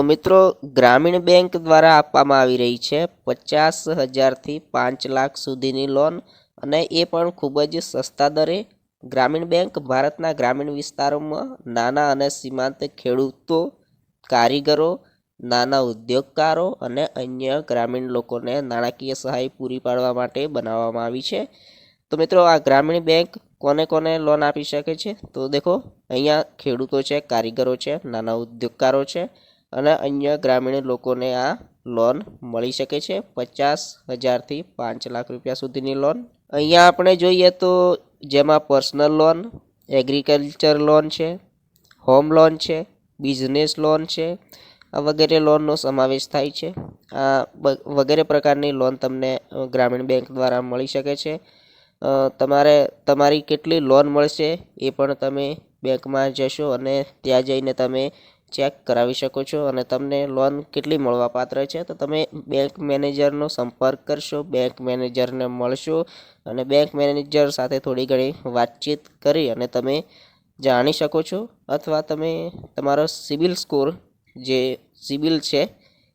તો મિત્રો, ગ્રામીણ બેંક દ્વારા આપવામાં આવી રહી છે પચાસ હજારથી પાંચ લાખ સુધીની લોન અને એ પણ ખૂબ જ સસ્તા દરે. ગ્રામીણ બેંક ભારતના ગ્રામીણ વિસ્તારોમાં નાના અને સીમાંત ખેડૂતો, કારીગરો, નાના ઉદ્યોગકારો અને અન્ય ગ્રામીણ લોકોને નાણાકીય સહાય પૂરી પાડવા માટે બનાવવામાં આવી છે. તો મિત્રો, આ ગ્રામીણ બેંક કોને કોને લોન આપી શકે છે? તો દેખો, અહીંયા ખેડૂતો છે, કારીગરો છે, નાના ઉદ્યોગકારો છે. અને અન્ય ગ્રામીણ લોકોને આ લોન મળી શકે છે. પચાસ હજારથી પાંચ લાખ રૂપિયા સુધીની લોન અહીંયા આપણે જોઈએ તો જેમાં પર્સનલ લોન એગ્રીકલ્ચર લોન છે હોમ લોન છે બિઝનેસ લોન છે, આ વગેરે લોનનો સમાવેશ થાય છે. આ વગેરે પ્રકારની લોન તમને ગ્રામીણ બેંક દ્વારા મળી શકે છે. તમારે, તમારી કેટલી લોન મળશે એ પણ તમે બેંકમાં જશો અને ત્યાં જઈને તમે ચેક કરાવી શકો છો અને તમને લોન કેટલી મળવાપાત્ર છે તો તમે બેંક મેનેજરનો સંપર્ક કરશો બેંક મેનેજરને મળશો અને બેંક મેનેજર સાથે થોડી ઘણી વાતચીત કરી અને તમે જાણી શકો છો અથવા તમે તમારો સિબિલ સ્કોર જે સિબિલ છે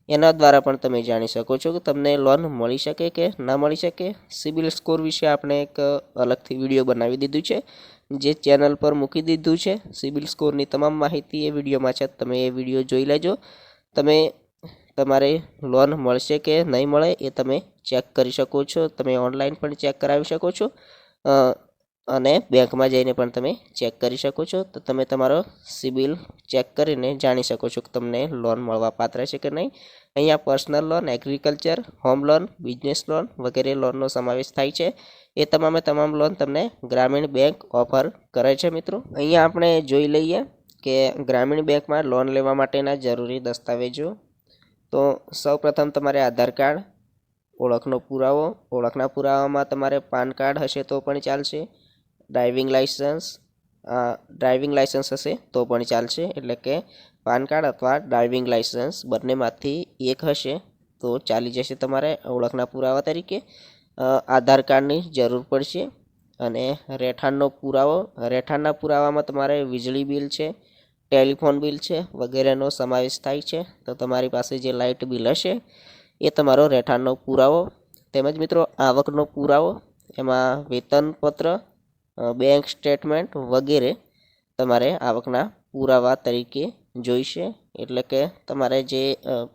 એના દ્વારા પણ તમે જાણી શકો છો કે તમને લોન મળી શકે કે ના મળી શકે. સિબિલ સ્કોર વિશે આપણે એક અલગથી વીડિયો બનાવી દીધું છે. જે ચેનલ પર મૂકી દીધું છે, સિબિલ સ્કોરની તમામ માહિતી એ વિડીયોમાં છે. તમે એ વીડિયો જોઈ લેજો. તમે તમારે લોન મળશે કે નહીં મળે એ તમે ચેક કરી શકો છો. તમે ઓનલાઈન પણ ચેક કરાવી શકો છો. અને બેંકમાં જઈને પણ તમે ચેક કરી શકો છો. તો તમે તમારો સિબિલ ચેક કરીને જાણી શકો છો કે તમને લોન મળવા પાત્ર છે કે નહીં. અહીંયા personal loan, agriculture, home loan, business loan વગેરે લોનનો સમાવેશ થાય છે. એ તમામે તમામ લોન તમને ગ્રામીણ બેંક ઓફર કરે છે મિત્રો. અહીંયા આપણે જોઈ લઈએ કે ગ્રામીણ બેંકમાં લોન લેવા માટેના જરૂરી દસ્તાવેજો. તો સૌપ્રથમ તમારે આધાર કાર્ડ, ઓળખનો પુરાવો, ઓળખના પુરાવામાં તમારે પાન કાર્ડ હશે તો પણ ચાલશે. ડ્રાઇવિંગ લાઇસન્સ ડ્રાઇવિંગ લાઇસન્સ હશે તો પણ ચાલશે. એટલે કે પાન કાર્ડ અથવા ડ્રાઇવિંગ લાઇસન્સ બંનેમાંથી એક હશે તો ચાલી જશે તમારે ઓળખના પુરાવા તરીકે. આધાર કાર્ડની જરૂર પડશે અને રહેઠાણનો પુરાવો, રહેઠાણના પુરાવામાં તમારે વીજળી બિલ છે, ટેલિફોન બિલ છે વગેરેનો સમાવેશ થાય છે. તો તમારી પાસે જે લાઇટ બિલ હશે એ તમારો રહેઠાણનો પુરાવો. તેમજ મિત્રો આવકનો પુરાવો, એમાં વેતનપત્ર બેંક સ્ટેટમેન્ટ વગેરે તમારે આવકના પુરાવા તરીકે જોઈશે એટલે કે તમારે જે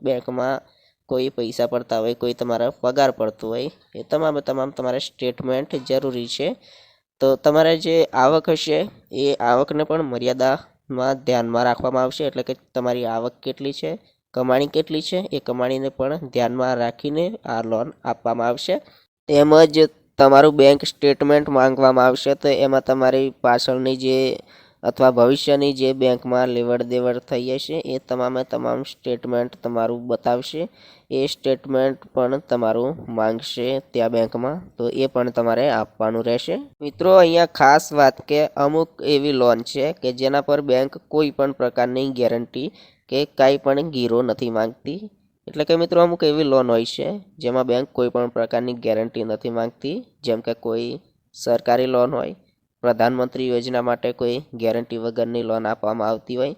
બેંકમાં કોઈ પૈસા પડતા હોય, કોઈ તમારા પગાર પડતો હોય, એ તમામે, તમામ તમારે સ્ટેટમેન્ટ જરૂરી છે. તો તમારે જે આવક હશે, એ આવકને પણ મર્યાદામાં ધ્યાનમાં રાખવામાં આવશે. એટલે કે તમારી આવક કેટલી છે, કમાણી કેટલી છે, એ કમાણીને પણ ધ્યાનમાં રાખીને આ લોન આપવામાં આવશે. તેમજ તમારું બેંક સ્ટેટમેન્ટ માંગવામાં આવશે તો એમાં તમારી પાછળની જે અથવા ભવિષ્યની જે બેંકમાં લેવડ દેવડ થઈ હશે, એ તમામે તમામ સ્ટેટમેન્ટ તમારું બતાવશે. એ સ્ટેટમેન્ટ પણ તમારું માંગશે ત્યાં બેંકમાં, તો એ પણ તમારે આપવાનું રહેશે. મિત્રો, અહીંયા ખાસ વાત કે અમુક એવી લોન છે કે જેના પર બેંક કોઈ પણ પ્રકારની ગેરંટી કે કાંઈ પણ ગીરો નથી માંગતી. એટલે કે મિત્રો અમુક એવી લોન હોય છે, જેમાં બેંક કોઈ પણ પ્રકારની ગેરંટી નથી માંગતી. જેમ કે કોઈ સરકારી લોન હોય, પ્રધાનમંત્રી યોજના માટે કોઈ ગેરંટી વગરની લોન આપવામાં આવતી હોય.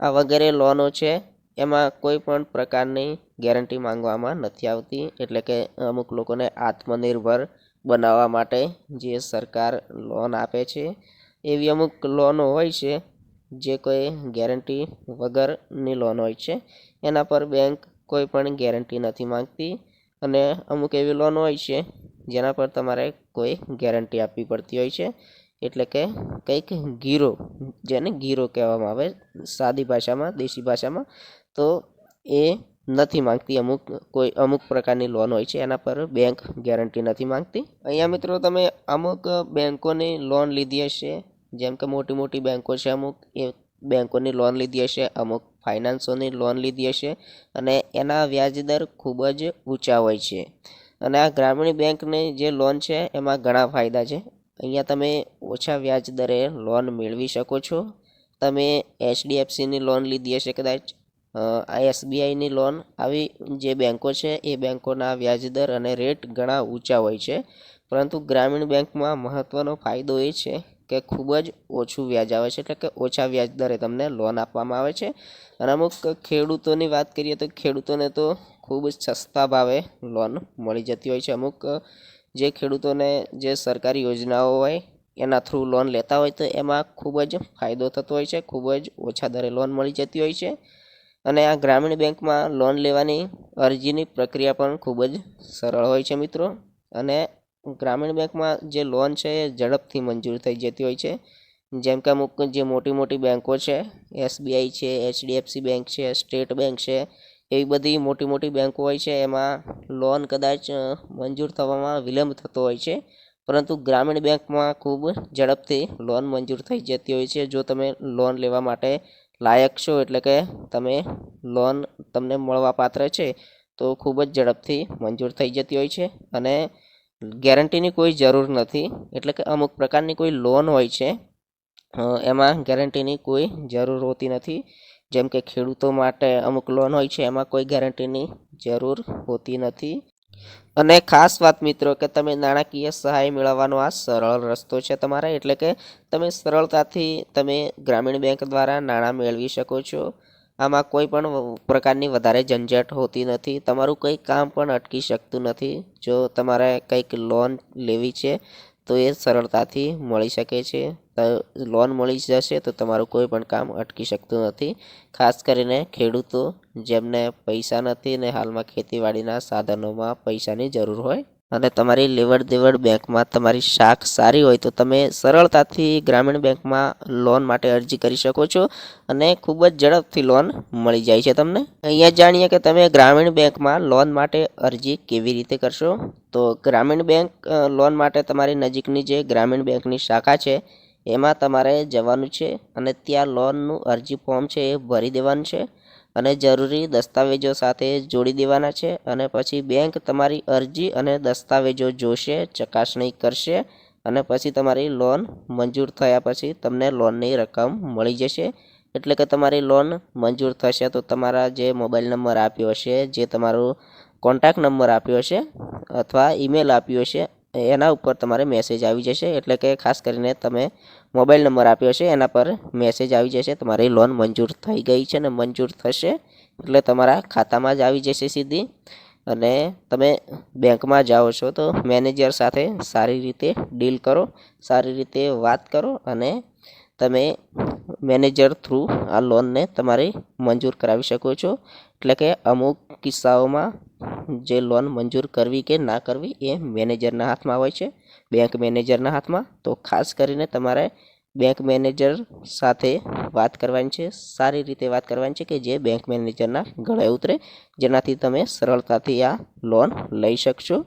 આ વગેરે લોનો છે, એમાં કોઈ પણ પ્રકારની ગેરંટી માંગવામાં નથી આવતી. એટલે કે અમુક લોકોને આત્મનિર્ભર બનાવવા માટે જે સરકાર લોન આપે છે, એવી અમુક લોનો હોય છે, જે કોઈ ગેરંટી વગરની લોન હોય છે. એના પર બેંક કોઈ પણ ગેરંટી નથી માંગતી. અને અમુક એવી લોન હોય છે, જેના પર તમારે કોઈ ગેરંટી આપવી પડતી હોય છે. એટલે કે કંઈક ગીરો, જેને ગીરો કહેવામાં આવે, સાદી ભાષામાં, દેશી ભાષામાં, તો એ નથી માંગતી. અમુક કોઈ, અમુક પ્રકારની લોન હોય છે, એના પર બેંક ગેરંટી નથી માંગતી. અહીંયા મિત્રો તમે અમુક બેંકોની લોન લીધી હશે, જેમ કે મોટી મોટી બેંકો છે અમુક, એ બેંકોની લોન લીધી હશે, અમુક ફાઇનાન્સોની લોન લીધી હશે અને એના વ્યાજ દર ખૂબ જ ઊંચા હોય છે. અને આ ગ્રામીણ બેંકની જે લોન છે એમાં ઘણા ફાયદા છે. અહીંયા તમે ઓછા વ્યાજ દરે લોન મેળવી શકો છો. તમે એચડીએફસીની લોન લીધી હશે કદાચ આ એસબીઆઈની લોન, આવી જે બેંકો છે એ બેંકોના વ્યાજદર અને રેટ ઘણા ઊંચા હોય છે. પરંતુ ગ્રામીણ બેંકમાં મહત્ત્વનો ફાયદો એ છે કે ખૂબ જ ઓછું વ્યાજ આવે છે, એટલે કે ઓછા વ્યાજ દરે તમને લોન આપવામાં આવે છે. અને અમુક ખેડૂતોની વાત કરીએ તો ખેડૂતોને તો ખૂબ જ સસ્તા ભાવે લોન મળી જતી હોય છે. અમુક જે ખેડૂતોને જે સરકારી યોજનાઓ હોય એના થ્રુ લોન લેતા હોય તો એમાં ખૂબ જ ફાયદો થતો હોય છે, ખૂબ જ ઓછા દરે લોન મળી જતી હોય છે. અને આ ગ્રામીણ બેંકમાં લોન લેવાની અરજીની પ્રક્રિયા પણ ખૂબ જ સરળ હોય છે મિત્રો. અને ગ્રામીણ બેંકમાં જે લોન છે એ ઝડપથી મંજૂર થઈ જતી હોય છે. જેમ કે અમુક જે મોટી મોટી બેંકો છે, એસબીઆઈ છે, એચડીએફસી બેંક છે, સ્ટેટ બેંક છે, એવી બધી મોટી મોટી બેંકો હોય છે, એમાં લોન કદાચ મંજૂર થવામાં વિલંબ થતો હોય છે. પરંતુ ગ્રામીણ બેંકમાં ખૂબ ઝડપથી લોન મંજૂર થઈ જતી હોય છે. જો તમે લોન લેવા માટે લાયક છો, એટલે કે તમે લોન તમને મળવા પાત્ર છે, તો ખૂબ જ ઝડપથી મંજૂર થઈ જતી હોય છે. અને ગેરંટીની કોઈ જરૂર નથી. એટલે કે અમુક પ્રકારની કોઈ લોન હોય છે એમાં ગેરંટીની કોઈ જરૂર હોતી નથી. જેમ કે ખેડૂતો માટે અમુક લોન હોય છે, એમાં કોઈ ગેરંટીની જરૂર હોતી નથી. અને ખાસ વાત મિત્રો કે તમે નાણાકીય સહાય મેળવવાનો આ સરળ રસ્તો છે તમારા. એટલે કે તમે સરળતાથી તમે ગ્રામીણ બેંક દ્વારા નાણાં મેળવી શકો છો. આમાં કોઈ પણ પ્રકારની વધારે ઝંઝટ હોતી નથી. તમારું કંઈ કામ પણ અટકી શકતું નથી. જો તમારે કંઈક લોન લેવી છે, તો એ સરળતાથી મળી શકે છે. લોન મળી જશે તો તમારું કોઈ પણ કામ અટકી શકતું નથી. ખાસ કરીને ખેડૂતો જેમને પૈસા નથી ને હાલમાં ખેતીવાડીના સાધનોમાં પૈસાની જરૂર હોય અને તમારી લેવડ દેવડ બેંકમાં તમારી શાખ સારી હોય તો તમે સરળતાથી ગ્રામીણ બેંકમાં લોન માટે અરજી કરી શકો છો અને ખૂબ જ ઝડપથી લોન મળી જાય છે તમને. અહીંયા જાણીએ કે તમે ગ્રામીણ બેંકમાં લોન માટે અરજી કેવી રીતે કરશો? તો ગ્રામીણ બેંક લોન માટે તમારી નજીકની જે ગ્રામીણ બેંકની શાખા છે, એમાં તમારે જવાનું છે અને ત્યાં લોનનું અરજી ફોર્મ છે એ ભરી દેવાનું છે. અને જરૂરી દસ્તાવેજો સાથે જોડી દેવાના છે અને પછી બેંક તમારી અરજી અને દસ્તાવેજો જોશે, ચકાસણી કરશે અને પછી તમારી લોન મંજૂર થયા પછી તમને લોનની રકમ મળી જશે. એટલે કે તમારી લોન મંજૂર થશે તો તમારા જે મોબાઈલ નંબર આપ્યો હશે, જે તમારો કોન્ટેક્ટ નંબર આપ્યો હશે અથવા ઈમેલ આપ્યો હશે, એના ઉપર તમારે મેસેજ આવી જશે. એટલે કે ખાસ કરીને તમે મોબાઈલ નંબર આપ્યો છે, એના પર મેસેજ આવી જશે. તમારી લોન મંજૂર થઈ ગઈ છે ને મંજૂર થશે, એટલે તમારા ખાતામાં જ આવી જશે સીધી. અને તમે બેંકમાં જાઓ છો તો મેનેજર સાથે સારી રીતે ડીલ કરો, સારી રીતે વાત કરો અને તમે મેનેજર થ્રુ આ લોનને તમારી મંજૂર કરાવી શકો છો. એટલે કે અમુક કિસ્સાઓમાં જે લોન મંજૂર કરવી કે ના કરવી એ મેનેજરના હાથમાં હોય છે. બેંક મેનેજરના હાથમાં. તો ખાસ કરીને તમારે બેંક મેનેજર સાથે વાત કરવાની છે. સારી રીતે વાત કરવાની છે કે જે બેંક મેનેજરના ગળે ઉતરે. જેનાથી તમે સરળતાથી આ લોન લઈ શકશો.